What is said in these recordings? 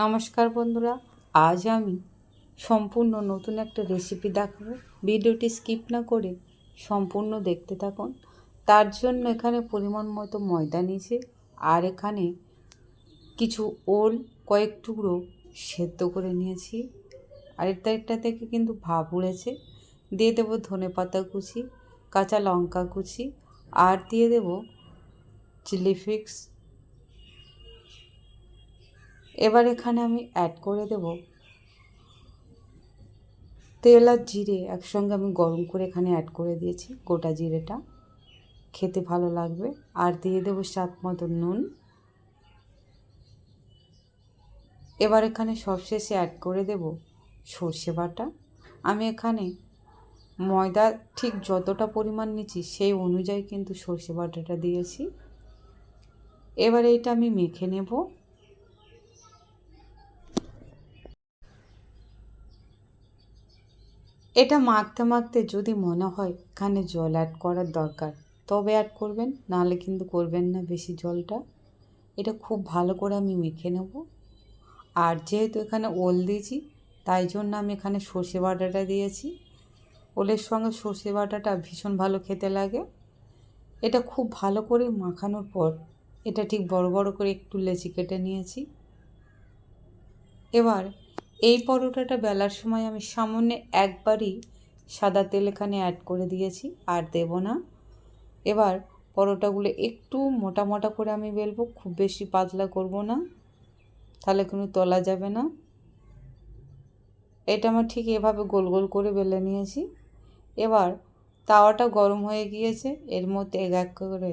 নমস্কার বন্ধুরা, আজ আমি সম্পূর্ণ নতুন একটা রেসিপি দেখাবো। ভিডিওটি স্কিপ না করে সম্পূর্ণ দেখতে থাকুন। তার জন্য এখানে পরিমাণ মতো ময়দা নিয়েছি, আর এখানে কিছু ওল, কয়েক টুকরো সেদ্ধ করে নিয়েছি। আর এটা থেকে কিন্তু ভাব উড়েছে। দিয়ে দেবো ধনে পাতা কুচি, কাঁচা লঙ্কা কুচি, আর দিয়ে দেবো চিলি ফ্লেক্স এবার এখানে আমি অ্যাড করে দেব তেল আর জিরে একসঙ্গে আমি গরম করে এখানে অ্যাড করে দিয়েছি, গোটা জিরেটা। খেতে ভালো লাগবে। আর দিয়ে দেব স্বাদ মতো নুন। এবার এখানে সবশেষে অ্যাড করে দেব সর্ষে বাটা। আমি এখানে ময়দা ঠিক যতটা পরিমাণ নিচ্ছি সেই অনুযায়ী কিন্তু সর্ষে বাটাটা দিয়েছি। এবার এইটা আমি মেখে নেব। এটা মাখতে মাখতে যদি মনে হয় এখানে জল অ্যাড করার দরকার, তবে অ্যাড করবেন, নাহলে কিন্তু করবেন না বেশি জলটা। এটা খুব ভালো করে আমি মেখে নেব। আর যেহেতু এখানে ওল দিয়েছি, তাই জন্য আমি এখানে সর্ষে বাটাটা দিয়েছি। ওলের সঙ্গে সর্ষে বাটাটা ভীষণ ভালো খেতে লাগে। এটা খুব ভালো করে মাখানোর পর এটা ঠিক বড় বড় করে একটু লেচি কেটে নিয়েছি। এবার এই পরোটাটা বেলার সময় আমি সামান্য একবারই সাদা তেল এখানে অ্যাড করে দিয়েছি, আর দেব না। এবার পরোটাগুলো একটু মোটা মোটা করে আমি বেলবো, খুব বেশি পাতলা করব না, তাহলে কোনো তলা যাবে না। এটা আমার ঠিক এভাবে গোল গোল করে বেলে নিয়েছি। এবার তাওয়াটা গরম হয়ে গিয়েছে, এর মধ্যে এক এক করে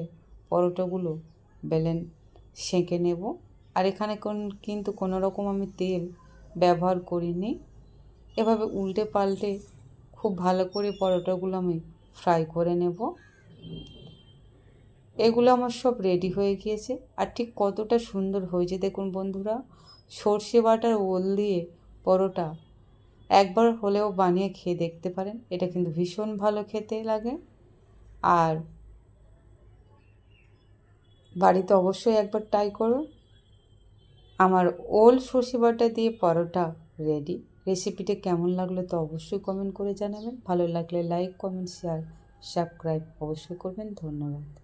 পরোটাগুলো বেলেন সেঁকে নেব। আর এখানে কোন কিন্তু কোনো রকম আমি তেল ব্যবহার করিনি। এভাবে উল্টে পাল্টে খুব ভালো করে পরোটাগুলো আমি ফ্রাই করে নেব। এগুলো আমার সব রেডি হয়ে গিয়েছে। আর ঠিক কতটা সুন্দর হয়েছে দেখুন বন্ধুরা, সর্ষে বাটার ওল দিয়ে পরোটা একবার হলেও বানিয়ে খেয়ে দেখতে পারেন। এটা কিন্তু ভীষণ ভালো খেতে লাগে। আর বাড়িতে অবশ্যই একবার ট্রাই করুন। আমার ওল সর্ষে বাটা দিয়ে পরোটা রেডি রেসিপিটা কেমন লাগল তো অবশ্যই কমেন্ট করে জানাবেন। ভালো লাগলে লাইক কমেন্ট শেয়ার সাবস্ক্রাইব অবশ্যই করবেন। ধন্যবাদ।